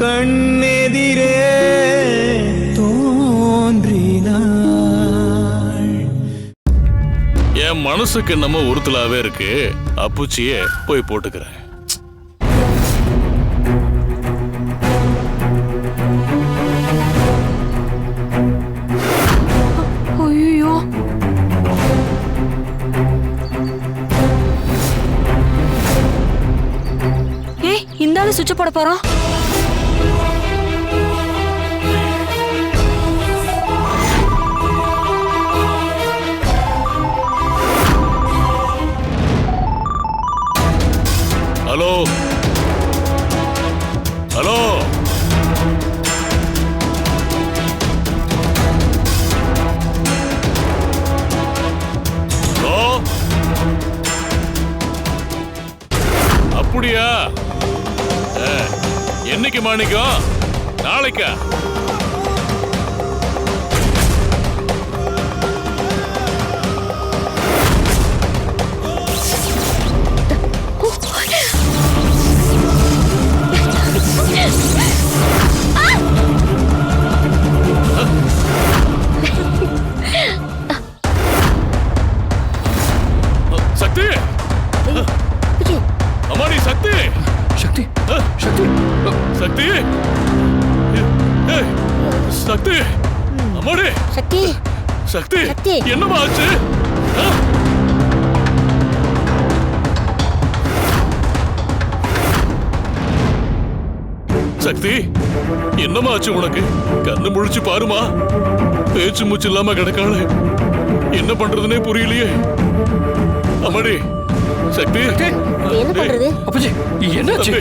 கண்ணெதிரே தோன்றினாள். என் மனசுக்கு நம்ம உறுத்தலாவே இருக்கு. அப்புச்சியே போய் போட்டுக்கிறேன். இந்த ஆளு சுவிட்ச் போட போறான். ஹலோ. ஹலோ. ஹலோ. அப்படியா? ஆ, என்னைக்கு மாணிக்கம் நாளைக்கா? சக்தி. அம்மாடி. சக்தி. சக்தி. சக்தி. என்னம்மா ஆச்சு? சக்தி என்னம்மா ஆச்சு உனக்கு? கண்ணு முழிச்சு பாருமா. பேச்சு மூச்சு இல்லாம கிடக்காளு. என்ன பண்றதுனே புரியலையே. அம்மாடி சக்தி. என்ன பண்றது? அப்பச்சி என்னாச்சு?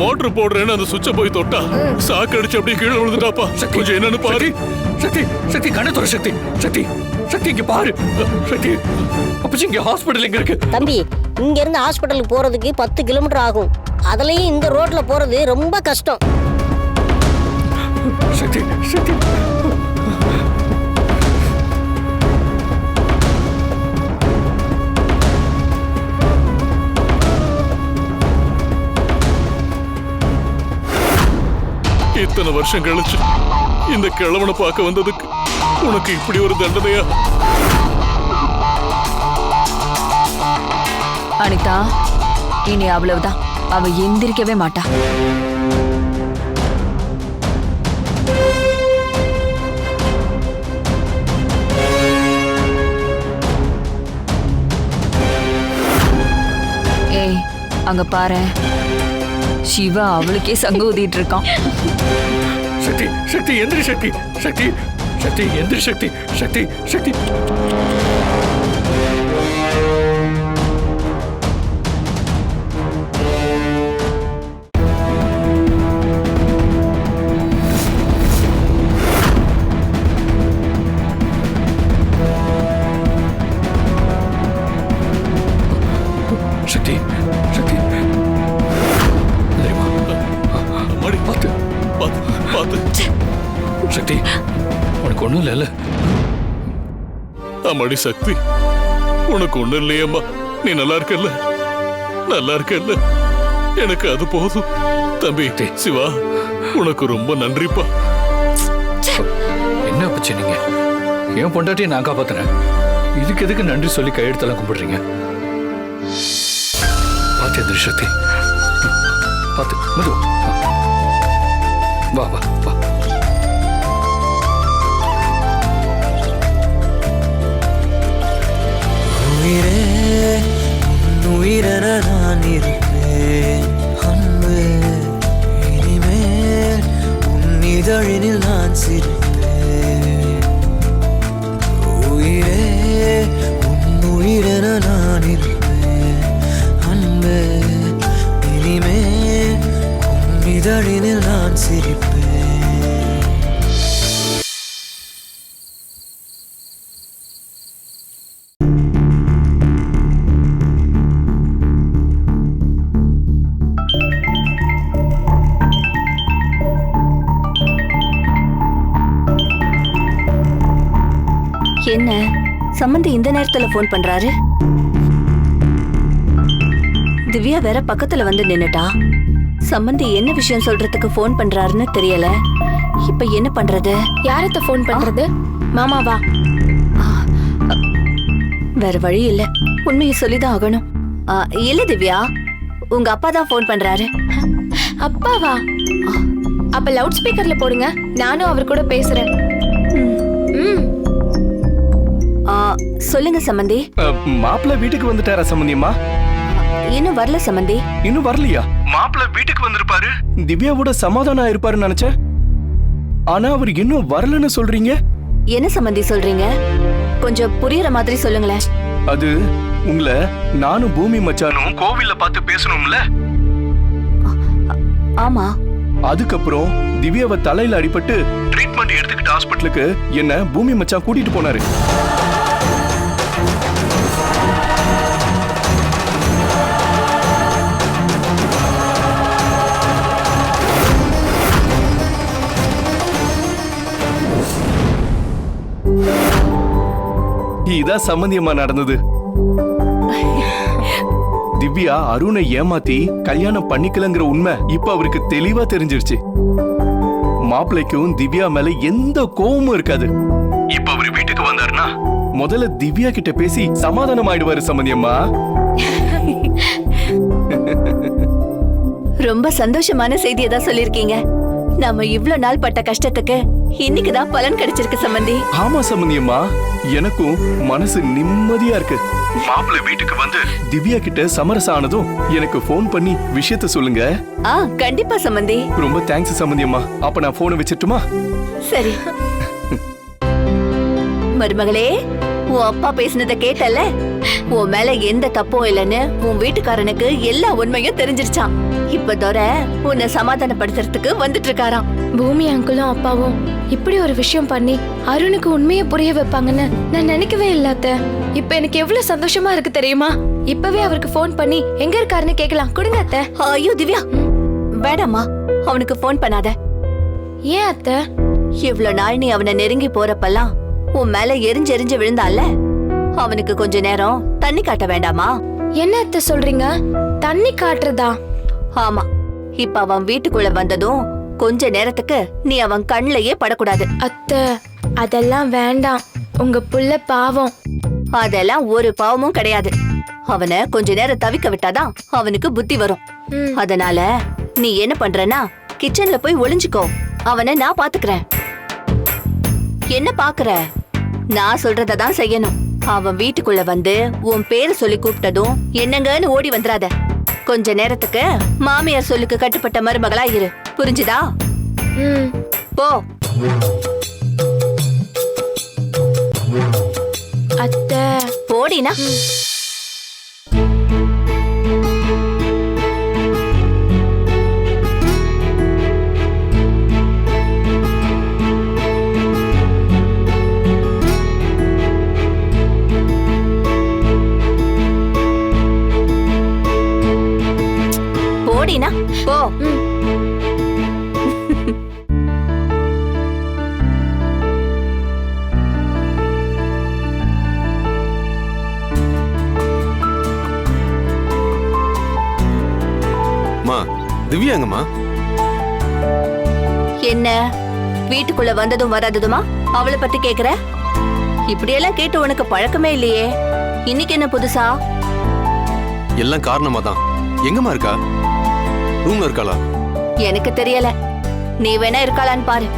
மோட்டர் போடுறேன்னு அந்த சுவிட்ச போய் தொட்டா சாக்கு அடிச்சு அப்படியே கீழே விழுந்துட்டாப்பா. கொஞ்சம் என்னன்னு பாரு. சக்தி சக்தி கண்ணை துறை சக்தி சக்தி சக்தி இங்க பாரு. சக்தி அப்பச்சி இங்க ஹாஸ்பிடல் எங்க இருக்கு? தம்பி இங்க இருந்து ஹாஸ்பிட்டலுக்கு போறதுக்கு பத்து கிலோமீட்டர் ஆகும். அதுலயும் இந்த ரோட்ல போறது ரொம்ப கஷ்டம். சக்தி சக்தி இத்தனை வருஷம் கழிச்சு இந்த கிழவனை பார்க்க வந்ததுக்கு உனக்கு இப்படி ஒரு தண்டனையா? அனிதா இனி அவ்வளவுதான். அவ எந்திரிக்கவே மாட்டா. ஏய் அங்க பாரு சிவா அவளுக்கே சங்க ஊதிட்டு இருக்கான் சக்தி சக்தி எந்திரி சக்தி சக்தி சக்தி எந்திரி சக்தி சக்தி சக்தி. அம்மாடி சக்தி. உனக்கு ஒண்ணு இல்லையம்மா. நீ நல்லா இருக்கல்ல? நல்லா இருக்கல்ல? எனக்கு அது போதும். தம்பி சிவா உனக்கு ரொம்ப நன்றிப்பா. என்ன பச்சு நீங்க? என் பொண்டாட்டியை நான் காப்பாத்துறேன். இதுக்கு எதுக்கு நன்றி சொல்லி கையெழுத்தெல்லாம் கும்பிடுறீங்க? பார்த்து எந்திரி பார்த்து மது வா வா. என்ன? சம்மந்தி இந்த நேரத்துல ஃபோன் பண்றாரு? திவ்யா வேற பக்கத்துல வந்து நின்னுட்டா. சம்பந்தி என்ன விஷயம் சொல்றதுக்கு ஃபோன் பண்றாருன்னு தெரியல. இப்ப என்ன பண்றது? யாரத்த ஃபோன் பண்றது? மாமாவா வேற வழி இல்ல. உண்மையை சொல்லிதான் ஆகணும். இல்ல திவ்யா உங்க அப்பா தான் ஃபோன் பண்றாரு. அப்பாவா? அப்ப லவுட் ஸ்பீக்கர்ல போடுங்க. நானும் அவர் கூட பேசுறேன். சொல்லுங்க சம்பந்தி மாப்பிள்ள வீட்டுக்கு வந்துட்டாரா சம்பந்தியம்மா இன்னும் வரல சம்பந்தி இன்னும் வரலையா? மாப்பிள்ள வீட்டுக்கு வந்திருப்பாரு? திவ்யாவோட சமாதானம் ஆயிருப்பாருன்னு நினைச்சேன். ஆனா அவர் இன்னும் வரலன்னு சொல்றீங்க? என்ன சம்பந்தி சொல்றீங்க? கொஞ்சம் புரியுற மாதிரி சொல்லுங்களேன். அது உங்களை நானும் பூமி மச்சானும் கோவில்ல பார்த்து பேசணும்ல? ஆமா. அதுக்கப்புறம் திவ்யாவை தலையில அடிபட்டு ட்ரீட்மெண்ட் எடுத்துக்கிட்ட ஹாஸ்பிட்டலுக்கு என்ன பூமி மச்சான் கூட்டிட்டு போனாரு. இதான் சம்பந்தியமா நடந்தது. திவ்யா அருணை ஏமாத்தி கல்யாணம் பண்ணிக்கலங்கிற உண்மை இப்ப அவருக்கு தெளிவா தெரிஞ்சிருச்சு. மாப்பிள்ளைக்கும் திவ்யா மேல எந்த கோபமும் இருக்காது. இப்ப அவரு வீட்டுக்கு வந்தாருன்னா முதல்ல திவ்யா கிட்ட பேசி சமாதானம் ஆயிடுவாரு சம்பந்தியம்மா. ரொம்ப சந்தோஷமான செய்தியை தான் சொல்லிருக்கீங்க நம்ம இவ்ளோ நாள் பட்ட கஷ்டத்துக்கு இன்னைக்கு தான் பலன் கிடைச்சிருக்கு சம்பந்தி. ஆமா சம்பந்தியம்மா எனக்கும் மனசு நிம்மதியா இருக்கு. மாப்பிள்ளை வீட்டுக்கு வந்து திவ்யா கிட்ட சமரசம் ஆனதும் எனக்கு ஃபோன் பண்ணி விஷயத்த சொல்லுங்க. ஆ கண்டிப்பா சம்பந்தி. ரொம்ப தேங்க்ஸ் சம்பந்தியம்மா அப்ப நான் போனை வச்சிட்டுமா? சரி. மருமகளே உன் அப்பா பேசினத கேட்டல உன் மேல எந்த தப்பும் இல்லைன்னு உன் வீட்டுக்காரனுக்கு எல்லா உண்மையும் தெரிஞ்சிருச்சான் இப்ப தோர உன்னை சமாதானப்படுத்துறதுக்கு வந்துட்டு இருக்காராம் பூமி அங்கிளும் அப்பாவும் இப்படி ஒரு விஷயம் பண்ணி அருணுக்கு உண்மையை புரிய வைப்பாங்கன்னு நான் நினைக்கவே இல்ல அத்தை இப்ப எனக்கு எவ்வளவு சந்தோஷமா இருக்கு தெரியுமா? இப்பவே அவருக்கு ஃபோன் பண்ணி எங்க இருக்காருன்னு கேட்கலாம். கொடுங்க அத்தை. ஐயோ திவ்யா. வேடாமா அவனுக்கு ஃபோன் பண்ணாத. ஏன் அத்தை? இவ்ளோ நாள் நீ அவனை நெருங்கி போறப்பெல்லாம் உன் மேல எரிஞ்சு எரிஞ்சு விழுந்தால அவனுக்கு கொஞ்ச நேரம் தண்ணி காட்ட வேண்டாமா? என்ன அத்தை சொல்றீங்க? தண்ணி காட்டுறதா? ஆமா. இப்ப அவன் வீட்டுக்குள்ள வந்ததும் கொஞ்ச நேரத்துக்கு நீ அவன் கண்ணிலேயே படக்கூடாது. அத்தை அதெல்லாம் வேண்டாம். உங்க புள்ள பாவம். அதெல்லாம் ஒரு பாவமும் கிடையாது. அவனை கொஞ்ச நேரம் தவிக்க விட்டாதான் அவனுக்கு புத்தி வரும். ம். அதனால நீ என்ன பண்றனா கிச்சன்ல போய் ஒளிஞ்சுக்கோ. அவனை நான் பாத்துக்கிறேன். என்ன பாக்குற? நான் சொல்றத தான் செய்யணும். அவன் வீட்டுக்குள்ள வந்து உன் பேரை சொல்லி கூப்பிட்டதும் என்னங்கன்னு ஓடி வந்துராத கொஞ்ச நேரத்துக்கு மாமியார் சொல்லுக்கு கட்டுப்பட்ட மருமகளா இரு. புரிஞ்சுதா? ம். போ. அத்தை. போடினா? மா. திவ்யா எங்கம்மா? என்ன? வீட்டுக்குள்ள வந்ததும் வராததுமா? அவளை பத்தி கேக்குற? இப்படியெல்லாம் கேட்டு உனக்கு பழக்கமே இல்லையே. இன்னைக்கு என்ன புதுசா? எல்லாம் காரணமா தான் எங்கம்மா இருக்கா? ரூம்ல இருக்காளா? எனக்கு தெரியல. நீ வேணா இருக்காளான்னு பாரு.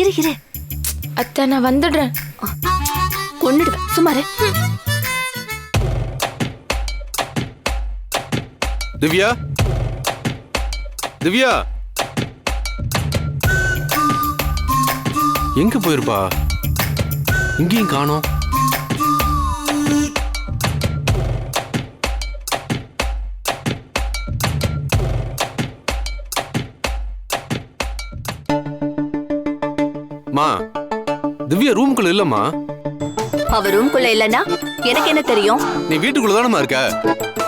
இரு இரு. அத்தை நான் வந்துடுறேன். கொன்னுடுவேன். சுமாரு திவ்யா? திவ்யா? எங்க போயிருப்பா? இங்கேயும் காணோம். மா திவ்யா ரூம்குள்ள இல்லம்மா. அவ ரூம்குள்ள இல்லனா எனக்கு என்ன தெரியும்? நீ வீட்டுக்குள்ள தானம்மா இருக்க?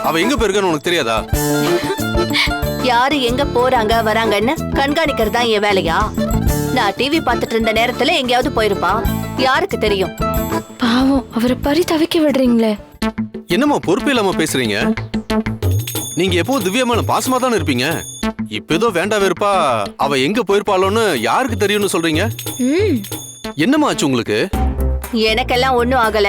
அவ எங்க போயிருக்கான்னு உனக்கு தெரியாதா? யாரு எங்க போறாங்க வராங்கன்னு கண்காணிக்கிறது தான் என் வேலையா? நான் டிவி பார்த்துட்டு இருந்த நேரத்துல எங்கேயாவது போயிருப்பா. யாருக்கு தெரியும்? பாவம் அவரை பறி தவிக்க விடுறீங்களே. என்னம்மா பொறுப்பு இல்லாம பேசுறீங்க? நீங்க எப்பவும் திவ்யா மேல பாசமா தானே இருப்பீங்க? இப்ப ஏதோ வேண்டா வெறுப்பா அவ எங்க போயிருப்பாளோன்னு யாருக்கு தெரியும்னு சொல்றீங்க? ம். என்னம்மா ஆச்சு உங்களுக்கு? எனக்கெல்லாம் ஒண்ணும் ஆகல.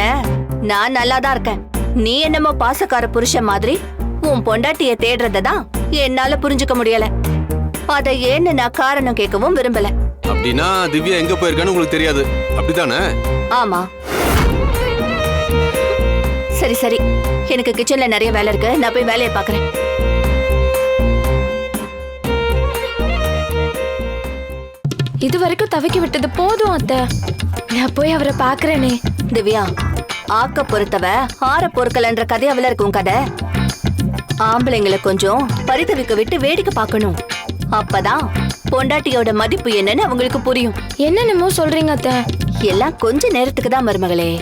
நான் நல்லா தான் இருக்கேன். நீ என்னமோ பாசக்கார புருஷன் மாதிரி உன் பொண்டாட்டிய தேடுறத தான் என்னால புரிஞ்சுக்க முடியல. அத ஏன்னு நான் காரணம் கேட்கவும் விரும்பல. அப்படின்னா திவ்யா எங்க போயிருக்கான்னு உங்களுக்கு தெரியாது. அப்படிதானே ஆமா. சரி சரி. எனக்கு கிச்சன்ல நிறைய வேலை இருக்கு. நான் போய் வேலையை பாக்குறேன் இது வரைக்கும் தவிக்க விட்டது போதும் அத்தை. நான் போய் அவரை பாக்குறேனே திவ்யா ஆக்க பொறுத்தவ ஆற பொறுக்கலன்ற கதையாவில இருக்கும் கதை. ஆம்பளைங்களை கொஞ்சம் பரிதவிக்க விட்டு வேடிக்கை பார்க்கணும். அப்பதான் பொண்டாட்டியோட மதிப்பு என்னன்னு அவங்களுக்கு புரியும். என்னென்னமோ சொல்றீங்க அத்தை. எல்லாம் கொஞ்ச நேரத்துக்கு தான் மருமகளே.